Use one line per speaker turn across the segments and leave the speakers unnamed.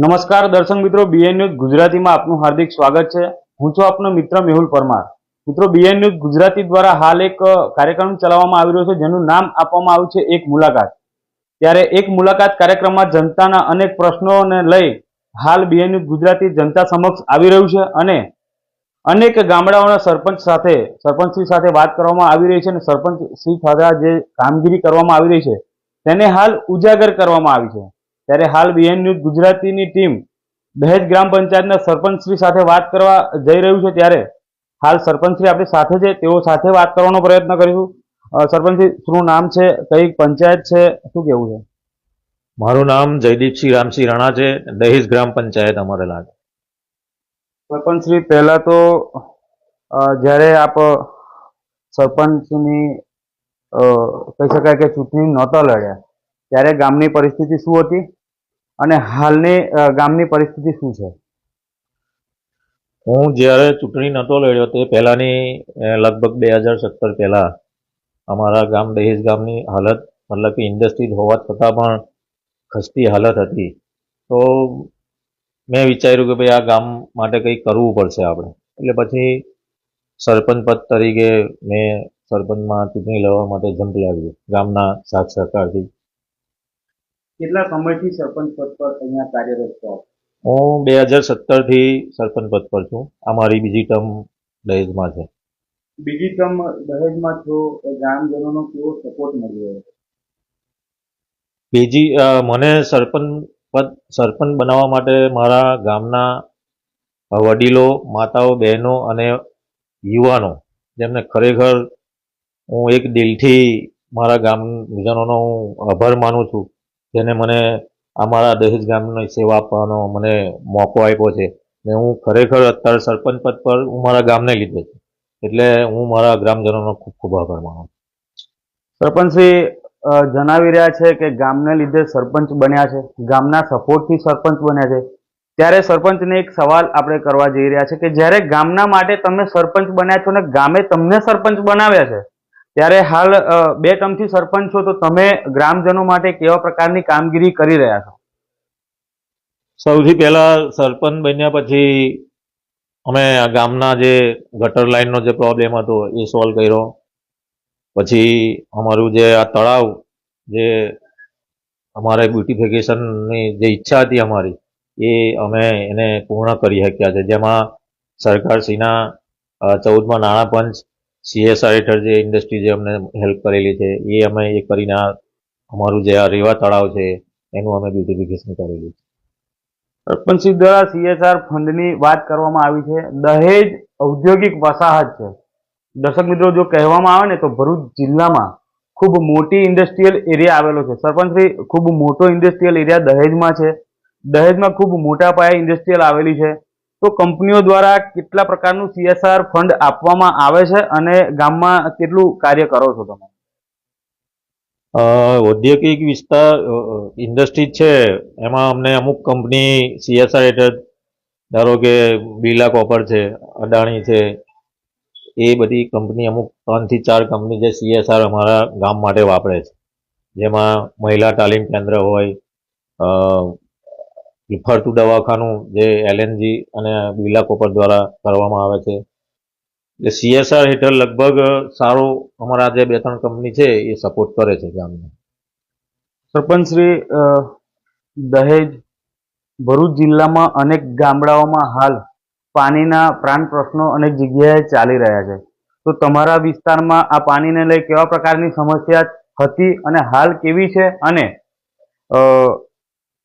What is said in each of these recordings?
નમસ્કાર દર્શક મિત્રો બીએન ન્યૂઝ ગુજરાતીમાં આપનું હાર્દિક સ્વાગત છે. હું છું આપનો મિત્ર મેહુલ પરમાર. મિત્રો બીએન ન્યૂઝ ગુજરાતી દ્વારા હાલ એક કાર્યક્રમ ચલાવવામાં આવી રહ્યો છે, જેનું નામ આપવામાં આવ્યું છે એક મુલાકાત. ત્યારે એક મુલાકાત કાર્યક્રમમાં જનતાના અનેક પ્રશ્નોને લઈ હાલ બીએન ન્યૂઝ ગુજરાતી જનતા સમક્ષ આવી રહ્યું છે અને અનેક ગામડાઓના સરપંચ સાથે, સરપંચશ્રી સાથે વાત કરવામાં આવી રહી છે અને સરપંચ શ્રી સાથે જે કામગીરી કરવામાં આવી રહી છે, તેને હાલ ઉજાગર કરવામાં આવી છે. ત્યારે હાલ બીએન ન્યૂઝ ગુજરાતીની ટીમ દહેજ ગ્રામ પંચાયતના સરપંચશ્રી સાથે વાત કરવા જઈ રહ્યું છે ત્યારે હાલ સરપંચશ્રી આપણી સાથે છે. તેઓ સાથે વાત કરવાનો પ્રયત્ન કરીશું. સરપંચશ્રી શું નામ છે? કઈ પંચાયત છે? શું કેવું છે?
મારું નામ જયદીપસિંહ રામસિંહ રાણા છે. દહેજ ગ્રામ પંચાયત અમારે લાગે.
સરપંચશ્રી પહેલા તો જ્યારે આપ સરપંચની કહી શકાય કે ચૂંટણી નહોતા લડ્યા ત્યારે ગામની પરિસ્થિતિ શું હતી? અને હાલની ગામની પરિસ્થિતિ શું છે?
હું જ્યારે ચૂંટણી નહોતો લડ્યો તે પહેલાંની લગભગ બે હજાર સત્તર પહેલાં અમારા ગામ દહેજ ગામની હાલત, મતલબ કે ઇન્ડસ્ટ્રીઝ હોવા છતાં પણ ખસતી હાલત હતી. તો મેં વિચાર્યું કે ભાઈ આ ગામ માટે કંઈક કરવું પડશે આપણે. એટલે પછી સરપંચ પદ તરીકે મેં સરપંચમાં ચૂંટણી લડવા માટે ઝંપલાવ્યું ગામના સાથ સહકારથી.
કેટલા સમયથી સરપંચ પદ પર અહીંયા કાર્યરત છો
હું બે હજાર સત્તરથી સરપંચ પદ પર છું. આ મારી બીજી ટર્મ દહેજમાં છે.
બીજી ટર્મ દહેજમાં છો ગ્રામજનોનો કેવો સપોર્ટ મળી રહ્યો છે
બીજી મને સરપંચ પદ સરપંચ બનાવવા માટે મારા ગામના વડીલો માતાઓ બહેનો અને યુવાનો જેમને ખરેખર હું એક દિલથી મારા ગામજનોનો હું આભાર માનું છું. જેને મને અમારા દહેજ ગામની સેવા આપવાનો મને મોકો આપ્યો છે ને હું ખરેખર અત્યારે સરપંચ પદ પર હું મારા ગામને લીધે છે એટલે હું મારા ગ્રામજનોનો ખૂબ ખૂબ આભાર માનું.
સરપંચશ્રી જણાવી રહ્યા છે કે ગામને લીધે સરપંચ બન્યા છે, ગામના સપોર્ટથી સરપંચ બન્યા છે ત્યારે સરપંચને એક સવાલ આપણે કરવા જઈ રહ્યા છે કે જ્યારે ગામના માટે તમે સરપંચ બન્યા છો ને ગામે તમને સરપંચ બનાવ્યા છે ત્યારે હાલ બે ટર્મથી સરપંચ છો તો તમે ગ્રામજનો માટે કેવા પ્રકારની કામગીરી કરી રહ્યા છો?
સૌથી પહેલા સરપંચ બન્યા પછી અમે આ ગામના જે ગટર લાઈનનો જે પ્રોબ્લેમ હતો એ સોલ્વ કર્યો. પછી અમારું જે આ તળાવ, જે અમારે બ્યુટિફિકેશનની જે ઈચ્છા હતી અમારી, એ અમે એને પૂર્ણ કરી શક્યા છે. જેમાં સરકારશ્રીના ચૌદમા નાણાં પંચ સીએસઆર હેઠળ જે ઇન્ડસ્ટ્રી જે અમને હેલ્પ કરેલી છે, એ અમે એ કરીને આ અમારું જે આ રેવા તળાવ છે, એનું અમે બ્યુટિફિકેશન કરેલું છે.
સરપંચશ્રી દ્વારા સીએસઆર ફંડની વાત કરવામાં આવી છે. દહેજ ઔદ્યોગિક વસાહત છે. દર્શક મિત્રો, જો કહેવામાં આવે ને તો ભરૂચ જિલ્લામાં ખૂબ મોટી ઇન્ડસ્ટ્રીયલ એરિયા આવેલો છે. સરપંચશ્રી ખૂબ મોટો ઇન્ડસ્ટ્રીયલ એરિયા દહેજમાં છે. દહેજમાં ખૂબ મોટા પાયે ઇન્ડસ્ટ્રીયલ આવેલી છે. તો કંપનીઓ દ્વારા કેટલા પ્રકારનું સીએસઆર ફંડ આપવામાં આવે છે અને ગામમાં કેટલું કાર્ય કરો છો તમે?
ઔદ્યોગિક વિસ્તાર ઇન્ડસ્ટ્રી છે. એમાં અમને અમુક કંપની સીએસઆર હેઠળ, ધારો કે બિરલા કોપર છે, અદાણી છે, એ બધી કંપની અમુક ત્રણથી ચાર કંપની જે સીએસઆર અમારા ગામ માટે વાપરે છે. જેમાં મહિલા તાલીમ કેન્દ્ર હોય ફરતું દવાખાનું જે એલએનજી અને બિરલા કોપર દ્વારા કરવામાં આવે છે. એટલે સીએસઆર હેઠળ લગભગ સારો અમારા જે બે ત્રણ કંપની છે એ સપોર્ટ કરે છે ગામને
સરપંચશ્રી દહેજ ભરૂચ જિલ્લામાં અનેક ગામડાઓમાં હાલ પાણીના પ્રાણ પ્રશ્નો અનેક જગ્યાએ ચાલી રહ્યા છે. તો તમારા વિસ્તારમાં આ પાણીને લઈ કેવા પ્રકારની સમસ્યા હતી અને હાલ કેવી છે? અને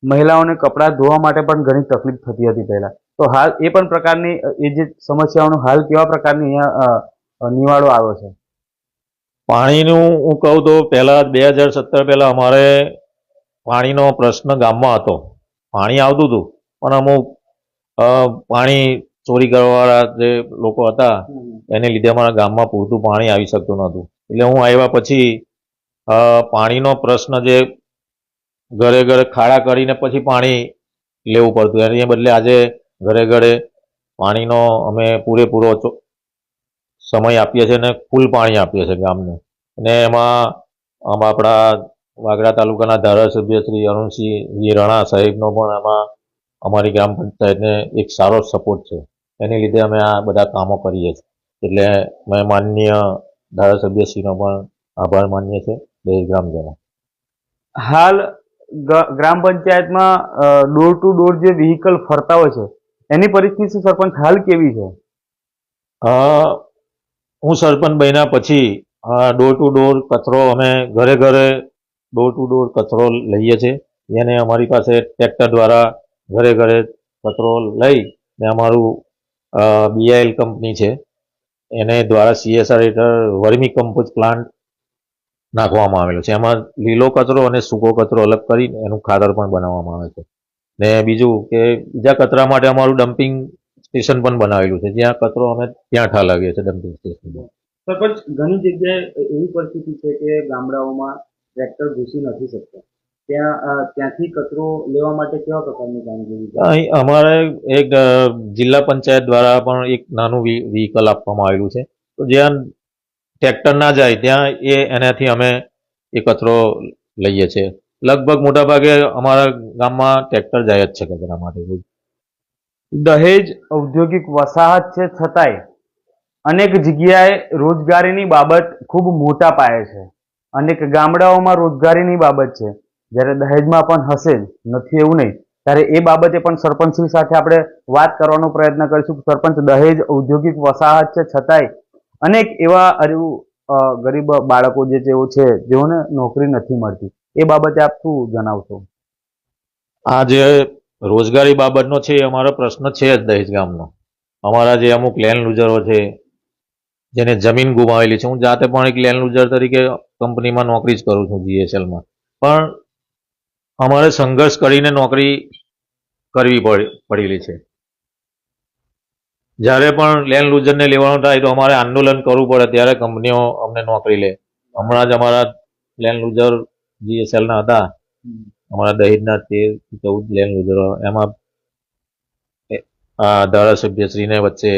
મહિલાઓને કપડાં ધોવા માટે પણ ઘણી તકલીફ થતી હતી પહેલા. તો હાલ એ પણ પ્રકારની, એ જે સમસ્યાઓનો હાલ કેવા પ્રકારની અહીંયા નિવાડો આવ્યો છે?
પાણીનું હું કહું તો પહેલાં બે હજાર સત્તર પહેલાં અમારે પાણીનો પ્રશ્ન ગામમાં હતો. પાણી આવતું હતું, પણ અમુક પાણી ચોરી કરવાવાળા જે લોકો હતા, એને લીધે અમારા ગામમાં પૂરતું પાણી આવી શકતું નહોતું. એટલે હું આવ્યા પછી પાણીનો પ્રશ્ન જે ઘરે ઘરે ખાડા કરીને પછી પાણી લેવું પડતું. એની બદલે આજે ઘરે ઘરે પાણીનો અમે પૂરેપૂરો સમય આપીએ છીએ અને ફૂલ પાણી આપીએ છીએ ગામને. અને એમાં આપણા વાગડા તાલુકાના ધારાસભ્ય શ્રી અરુણસિંહ જી રણા સાહેબનો પણ એમાં અમારી ગ્રામ પંચાયતને એક સારો સપોર્ટ છે. એની લીધે અમે આ બધા કામો કરીએ છીએ. એટલે મેં માનનીય ધારાસભ્યશ્રીનો પણ આભાર માનીએ છીએ. બે ગ્રામજનો.
હાલ ગ્રામ પંચાયતમાં ડોર ટુ ડોર જે વ્હીકલ ફરતા હોય છે, એની પરિસ્થિતિ સરપંચ, હાલ કેવી છે?
હું સરપંચ બન્યા પછી ડોર ટુ ડોર કચરો અમે ઘરે ઘરે ડોર ટુ ડોર કચરો લઈએ છીએ. એને અમારી પાસે ટ્રેક્ટર દ્વારા ઘરે ઘરે કચરો લઈ ને અમારું બીઆઈએલ કંપની છે. એને દ્વારા સીએસઆર હેઠળ વર્મી કમ્પોઝ પ્લાન્ટ નાખવામાં આવેલો છે. એમાં લીલો કચરો અને સૂકો કચરો અલગ કરી એનું ખાતર પણ બનાવવામાં આવે છે. ને બીજું કે બીજા કચરા માટે અમારું ડમ્પિંગ સ્ટેશન પણ બનાવેલું છે. જ્યાં કચરો અમે ત્યાં ઠાલવીએ છીએ ડમ્પિંગ સ્ટેશન
સરપંચ ઘણી જગ્યાએ એવી પરિસ્થિતિ છે કે ગામડાઓમાં ટ્રેક્ટર ઘૂસી નથી શકતા. ત્યાં ત્યાંથી કચરો લેવા માટે કેવા પ્રકારની કામગીરી
અહીં અમારે એક જિલ્લા પંચાયત દ્વારા પણ એક નાનું વ્હીકલ આપવામાં આવેલું છે. તો જ્યાં ટ્રેક્ટર ના જાય ત્યાં એ એનાથી અમે એ કચરો લઈએ છીએ. લગભગ મોટાભાગે અમારા ગામમાં ટ્રેક્ટર જાય જ છે કચરા માટે.
દહેજ ઔદ્યોગિક વસાહત છે છતાંય અનેક જગ્યાએ રોજગારીની બાબત ખૂબ મોટા પાયે છે. અનેક ગામડાઓમાં રોજગારીની બાબત છે. જ્યારે દહેજમાં પણ હશે નથી એવું નહીં. ત્યારે એ બાબતે પણ સરપંચશ્રી સાથે આપણે વાત કરવાનો પ્રયત્ન કરીશું સરપંચ દહેજ ઔદ્યોગિક વસાહત છે છતાંય અનેક એવા ગરીબ બાળકો જે તેઓ છે, જેઓને નોકરી નથી મળતી. એ બાબતે આપ શું જણાવશો?
આ જે રોજગારી બાબતનો છે, એ અમારો પ્રશ્ન છે જ દહેજ ગામનો. અમારા જે અમુક લેન્ડ લુઝરો છે, જેને જમીન ગુમાવેલી છે, હું જાતે પણ એક લેન્ડ લુઝર તરીકે કંપનીમાં નોકરી જ કરું છું જીએસએલમાં પણ અમારે સંઘર્ષ કરીને નોકરી કરવી પડેલી છે. જ્યારે પણ લેન્ડ લુઝરને લેવાનું થાય તો અમારે આંદોલન કરવું પડે ત્યારે કંપનીઓ અમને નોકરી લે. હમણાં જ અમારા લેન્ડ લુઝર જીએસએલના હતા. અમારા દહેજના તેર ચૌદ લેન્ડ લુઝરો. એમાં આ ધારાસભ્યશ્રીને વચ્ચે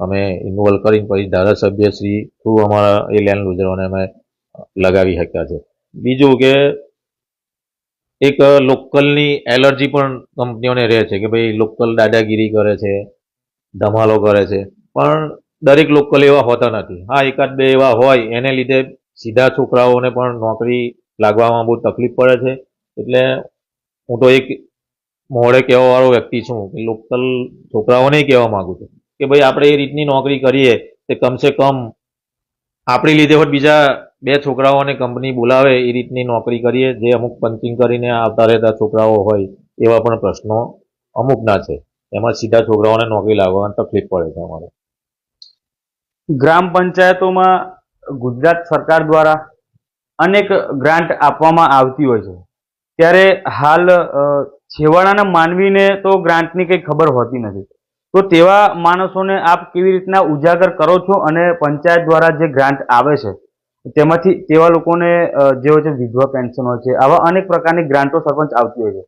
અમે ઇન્વોલ્વ કરીને પછી ધારાસભ્યશ્રી થ્રુ અમારા એ લેન્ડ લુઝરોને અમે લગાવી શક્યા છે. બીજું કે એક લોકલની એલર્જી પણ કંપનીઓને રહે છે કે ભાઈ લોકલ દાદાગીરી કરે છે. ધમાલો કરે છે. પણ દરેક લોકલ એવા હોતા નથી. હા, એકાદ બે એવા હોય, એને લીધે સીધા છોકરાઓને પણ નોકરી લાગવામાં બહુ તકલીફ પડે છે. એટલે હું તો એક મોડે કહેવાવાળો વ્યક્તિ છું કે લોકલ છોકરાઓને કહેવા માગું છું કે ભાઈ, આપણે એ રીતની નોકરી કરીએ તે કમસે કમ આપણી લીધે હોત બીજા બે છોકરાઓને કંપની બોલાવે, એ રીતની નોકરી કરીએ. જે અમુક પંચિંગ કરીને આવતા રહેતા છોકરાઓ હોય, એવા પણ પ્રશ્નો અમુકના છે. એમાં સીધા છોકરાઓને નોકરી લાગવાની તકલીફ પડે છે અમારે.
ગ્રામ પંચાયતોમાં ગુજરાત સરકાર દ્વારા અનેક ગ્રાન્ટ આપવામાં આવતી હોય છે. ત્યારે હાલ છેવાડાના માનવીને તો ગ્રાન્ટની કંઈ ખબર હોતી નથી. તો તેવા માણસોને આપ કેવી રીતના ઉજાગર કરો છો અને પંચાયત દ્વારા જે ગ્રાન્ટ આવે છે, તેમાંથી તેવા લોકોને જે હોય છે, વિધવા પેન્શન હોય છે, આવા અનેક પ્રકારની ગ્રાન્ટો સરપંચ આવતી હોય છે.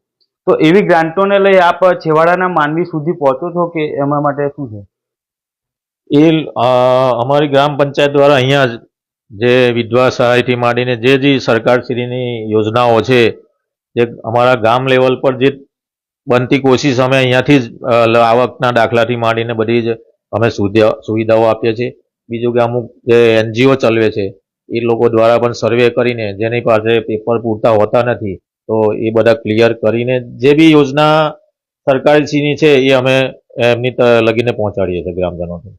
તો એવી ગ્રાન્ટોને લઈ આપ છેવાડાના માનવી સુધી પહોંચો છો કે એમાં માટે શું છે?
એ અમારી ગ્રામ પંચાયત દ્વારા અહીંયા જ વિધવા સહાયથી માંડીને જે જે સરકારશ્રીની યોજનાઓ છે, જે અમારા ગામ લેવલ પર જે બનતી કોશિશ અમે અહીંયાથી જ આવકના દાખલાથી માંડીને બધી જ અમે સુવિધા સુવિધાઓ આપીએ છીએ. બીજું કે અમુક જે એનજીઓ ચલવે છે, એ લોકો દ્વારા પણ સર્વે કરીને જેની પાસે પેપર પૂરતા હોતા નથી તો એ બધા ક્લિયર કરીને જે બી યોજના સરકારશ્રીની છે, એ અમે એમની લગીને પહોંચાડીએ છીએ ગ્રામજનોને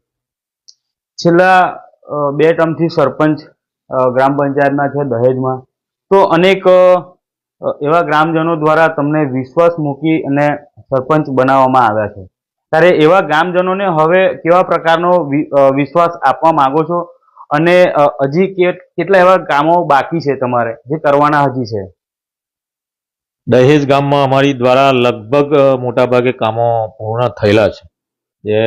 છેલ્લા બે ટર્મથી સરપંચ ગ્રામ પંચાયતના છે, દહેજમાં. તો અનેક એવા ગ્રામજનો દ્વારા તમને વિશ્વાસ મૂકી અને સરપંચ બનાવવામાં આવ્યા છે. ત્યારે એવા ગ્રામજનોને હવે કેવા પ્રકારનો વિશ્વાસ આપવા માંગો છો? અને હજી કેટલા એવા કામો બાકી છે તમારે? જે કરવાના હજી છે?
દહેજ ગામમાં અમારી દ્વારા લગભગ મોટાભાગે કામો પૂર્ણ થયેલા છે. જે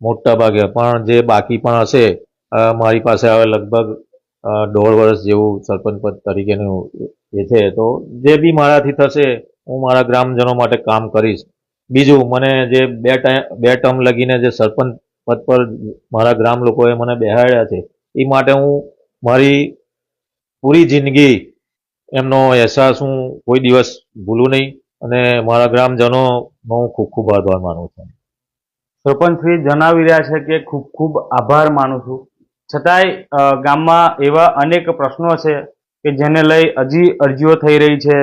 મોટા ભાગે પણ જે બાકી પણ હશે મારી પાસે હવે લગભગ દોઢ વર્ષ જેવું સરપંચ પદ તરીકેનું એ છે. તો જે બી મારાથી થશે, હું મારા ગ્રામજનો માટે કામ કરીશ. બીજું, મને જે બે ટાઈમ બે ટર્મ લગીને જે સરપંચ પદ પર મારા ગ્રામ લોકોએ મને બેહાડ્યા છે, એ માટે હું મારી પૂરી જિંદગી એમનો અહેસાસ હું કોઈ દિવસ ભૂલું નહીં અને મારા ગ્રામજનોનો હું ખૂબ ખૂબ આભાર માનું છું.
સરપંચશ્રી જણાવી રહ્યા છે કે ખૂબ ખૂબ આભાર માનું છું. છતાંય ગામમાં એવા અનેક પ્રશ્નો છે કે જેને લઈ હજી અરજીઓ થઈ રહી છે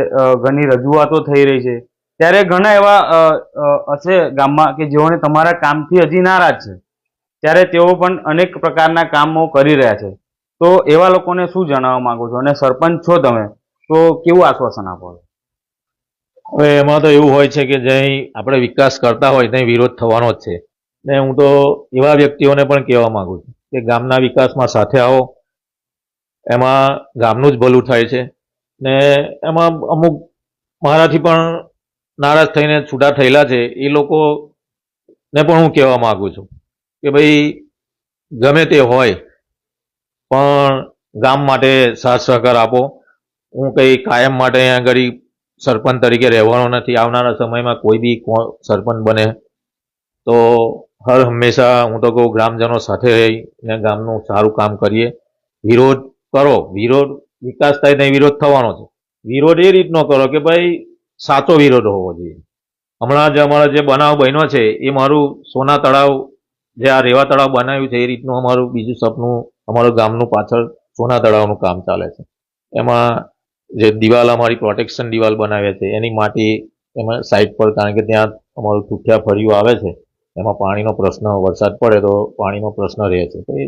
ઘણી રજૂઆતો થઈ રહી છે. ત્યારે ઘણા એવા હશે ગામમાં કે જેઓને તમારા કામથી હજી નારાજ છે. ત્યારે તેઓ પણ અનેક પ્રકારના કામો કરી રહ્યા છે. તો એવા લોકોને શું જણાવવા માંગો છો? અને સરપંચ છો તમે? તો કેવું આશ્વાસન આપો?
હવે એમાં તો એવું હોય છે કે જ્યાં આપણે વિકાસ કરતા હોય ત્યાં વિરોધ થવાનો જ છે. ને હું તો એવા વ્યક્તિઓને પણ કહેવા માંગુ છું કે ગામના વિકાસમાં સાથે આવો. એમાં ગામનું જ ભલું થાય છે. ને એમાં અમુક મારાથી પણ નારાજ થઈને છૂટા થયેલા છે. એ લોકોને પણ હું કહેવા માગું છું કે ભાઈ, ગમે તે હોય, પણ ગામ માટે સાથ સહકાર આપો. હું કંઈ કાયમ માટે અહીંયા આગળ સરપંચ તરીકે રહેવાનો નથી. આવનારા સમયમાં કોઈ બી સરપંચ બને. તો હર હંમેશા હું તો કહું ગ્રામજનો સાથે રહીને ગામનું સારું કામ કરીએ. વિરોધ કરો. વિરોધ વિકાસ થાય ત્યાં વિરોધ થવાનો છે. વિરોધ એ રીતનો કરો કે ભાઈ સાચો વિરોધ હોવો જોઈએ. હમણાં જે અમારા જે બનાવ બન્યો છે એ મારું સોના તળાવ જે આ રેવા તળાવ બનાવ્યું છે એ રીતનું અમારું બીજું સપનું અમારું ગામનું પાછળ સોના તળાવનું કામ ચાલે છે. એમાં જે દિવાલ અમારી પ્રોટેક્શન દિવાલ બનાવે છે એની માટી એમાં સાઈડ પર કારણ કે ત્યાં અમારું તૂઠિયા ફળિયું આવે છે એમાં પાણીનો પ્રશ્ન વરસાદ પડે તો પાણીનો પ્રશ્ન રહે છે. તો એ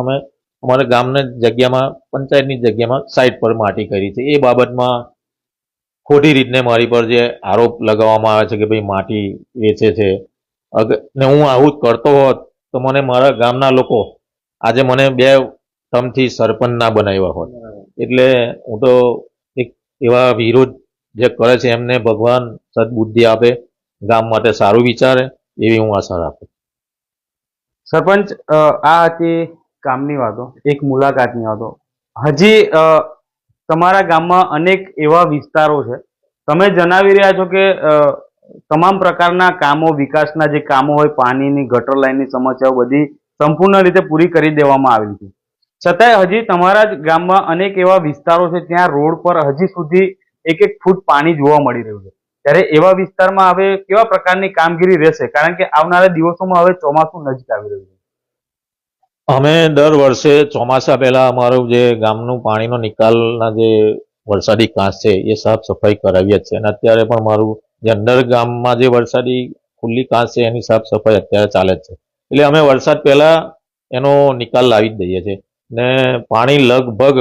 અમે અમારા ગામના જગ્યામાં પંચાયતની જગ્યામાં સાઈડ પર માટી કરી છે. એ બાબતમાં ખોટી રીતને મારી પર જે આરોપ લગાવવામાં આવે છે કે ભાઈ માટી વેચે છે. ને હું આવું જ કરતો હોત તો મને મારા ગામના લોકો આજે મને બે ટર્મથી સરપંચ ના બનાવ્યા હોત. એટલે હું તો એવા વિરોધ જે કરે છે, એમને ભગવાન સદબુદ્ધિ આપે, ગામ માટે સારું વિચારે, એવી હું આશા રાખું
સરપંચ આ હતી કામની વાતો, એક મુલાકાતની વાતો. હજી તમારા ગામમાં અનેક એવા વિસ્તારો છે. તમે જણાવી રહ્યા છો કે તમામ પ્રકારના કામો, વિકાસના જે કામો હોય, પાણીની ગટર લાઇનની સમસ્યાઓ બધી સંપૂર્ણ રીતે પૂરી કરી દેવામાં આવેલી છે. છતાંય હજી તમારા જ ગામમાં અનેક એવા વિસ્તારો છે ત્યાં રોડ પર હજી સુધી એક એક ફૂટ પાણી જોવા મળી રહ્યું છે. ત્યારે એવા વિસ્તારમાં હવે કેવા પ્રકારની કામગીરી રહેશે? કારણ કે આવનારા દિવસોમાં હવે ચોમાસું નજીક આવી રહ્યું છે.
અમે દર વર્ષે ચોમાસા પહેલા અમારું જે ગામનું પાણીનો નિકાલના જે વરસાદી કાંસ છે, એ સાફ સફાઈ કરાવીએ છીએ. અને અત્યારે પણ મારું જે અંદર ગામમાં જે વરસાદી ખુલ્લી કાંસ છે, એની સાફ સફાઈ અત્યારે ચાલે જ છે. એટલે અમે વરસાદ પહેલા એનો નિકાલ લાવી જ દઈએ છીએ. ને પાણી લગભગ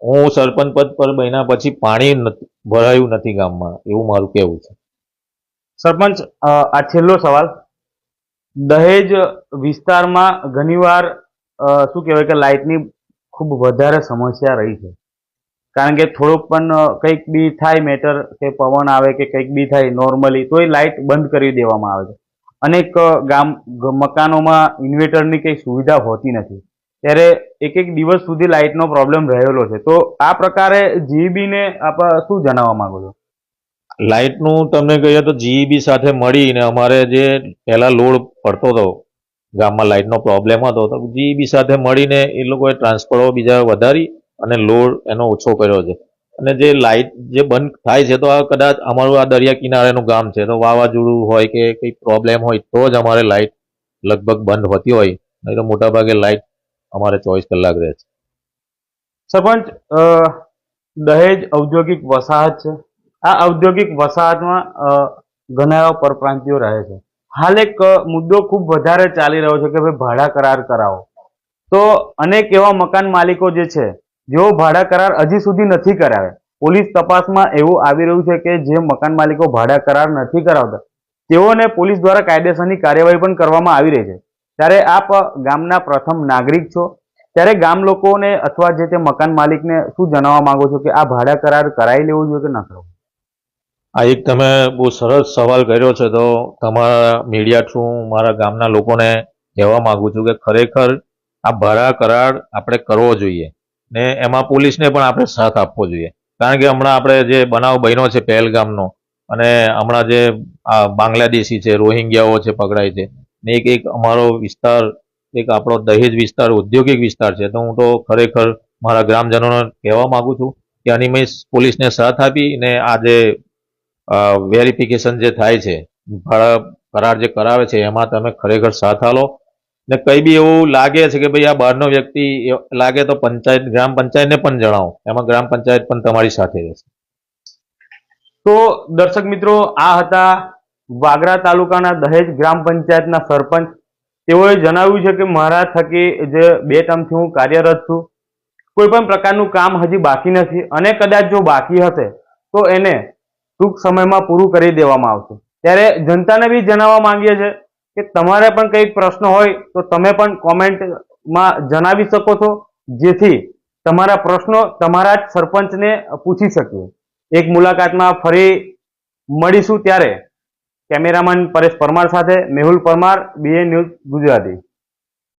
હું સરપંચ પદ પર બન્યા પછી પાણી ભરાયું નથી ગામમાં. એવું મારું કહેવું છે.
સરપંચ આ છેલ્લો સવાલ. દહેજ વિસ્તારમાં ઘણીવાર શું કહેવાય કે લાઇટની ખૂબ વધારે સમસ્યા રહી છે. કારણ કે થોડુંક પણ કંઈક બી થાય મેટર કે પવન આવે કે કંઈક બી થાય નોર્મલી તો એ લાઇટ બંધ કરી દેવામાં આવે છે. અનેક ગામ મકાનોમાં ઇન્વર્ટરની કંઈ સુવિધા હોતી નથી. ત્યારે એક એક દિવસ સુધી લાઇટનો પ્રોબ્લેમ રહેલો છે. તો આ પ્રકારે જીબીને આપ શું જણાવવા માંગો છો?
લાઇટનું તમને કહીએ તો જીઈબી સાથે મળીને અમારે જે પહેલાં લોડ પડતો હતો, ગામમાં લાઇટનો પ્રોબ્લેમ હતો, તો જીઈબી સાથે મળીને એ લોકોએ ટ્રાન્સફરો બીજા વધારી અને લોડ એનો ઓછો કર્યો છે. અને જે લાઇટ જે બંધ થાય છે, તો આ કદાચ અમારું આ દરિયા કિનારેનું ગામ છે, તો વાવાઝોડું હોય કે કંઈ પ્રોબ્લેમ હોય તો જ અમારે લાઇટ લગભગ બંધ હોતી હોય. નહીં તો મોટાભાગે લાઇટ અમારે ચોવીસ કલાક રહે છે.
સરપંચ દહેજ ઔદ્યોગિક વસાહત છે. આ ઔદ્યોગિક વસાહતમાં ઘણા એવા પરપ્રાંતિઓ રહે છે. હાલ એક મુદ્દો ખૂબ વધારે ચાલી રહ્યો છે કે ભાઈ ભાડા કરાર કરાવો. તો અનેક એવા મકાન માલિકો જે છે, જેઓ ભાડા કરાર હજી સુધી નથી કરાવે પોલીસ તપાસમાં એવું આવી રહ્યું છે કે જે મકાન માલિકો ભાડા કરાર નથી કરાવતા, તેઓને પોલીસ દ્વારા કાયદેસરની કાર્યવાહી પણ કરવામાં આવી રહી છે. ત્યારે આપ ગામના પ્રથમ નાગરિક છો. ત્યારે ગામ લોકોને અથવા જે તે મકાન માલિકને શું જણાવવા માંગો છો કે આ ભાડા કરાર કરાવી લેવો જોઈએ કે ન કરવો
આ એક તમે બહુ સરસ સવાલ કર્યો છે તો તમારા મીડિયા થ્રુ મારા ગામના લોકોને કહેવા માંગુ છું કે ખરેખર આ ભાડા કરાર આપણે કરવો જોઈએ ને એમાં પોલીસને પણ આપણે સાથ આપવો જોઈએ. કારણ કે હમણાં આપણે જે બનાવ બન્યો છે પહેલગામનો અને હમણાં જે આ બાંગ્લાદેશી છે, રોહિંગ્યાઓ છે પકડાય છે ને એક એક અમારો વિસ્તાર, એક આપણો દહેજ વિસ્તાર, ઔદ્યોગિક વિસ્તાર છે. તો હું તો ખરેખર મારા ગ્રામજનોને કહેવા માગું છું કે આની મેં પોલીસને સાથ આપી ને આ જે વેરિફિકેશન જે થાય છે ભાડા કરાર જે કરાવે છે, એમાં તમે ખરેખર સાથ આલો. ને કઈ બી એવું લાગે છે કે ભાઈ આ બહારનો વ્યક્તિ લાગે તો પંચાયત, ગ્રામ પંચાયતને પણ જણાવો. એમાં ગ્રામ પંચાયત પણ તમારી સાથે રહેશે.
તો દર્શક મિત્રો, આ હતા વાગરા તાલુકાના દહેજ ગ્રામ પંચાયતના સરપંચ, તેઓએ જણાવ્યું છે કે મારા થકી જે બે ટર્મથી હું કાર્યરત છું. કોઈ પણ પ્રકારનું કામ હજી બાકી નથી અને કદાચ જો બાકી હશે, તો એને ટૂંક સમયમાં પૂરું કરી દેવામાં આવશે. ત્યારે જનતાને બી જણાવવા માંગીએ છીએ કે તમારે પણ કંઈક પ્રશ્ન હોય, તો તમે પણ કોમેન્ટમાં જણાવી શકો છો, જેથી તમારા પ્રશ્નો તમારા જ સરપંચને પૂછી શકીએ. એક મુલાકાતમાં ફરી મળીશું ત્યારે. કેમેરામેન પરેશ પરમાર સાથે મેહુલ પરમાર બીએ ન્યૂઝ ગુજરાતી.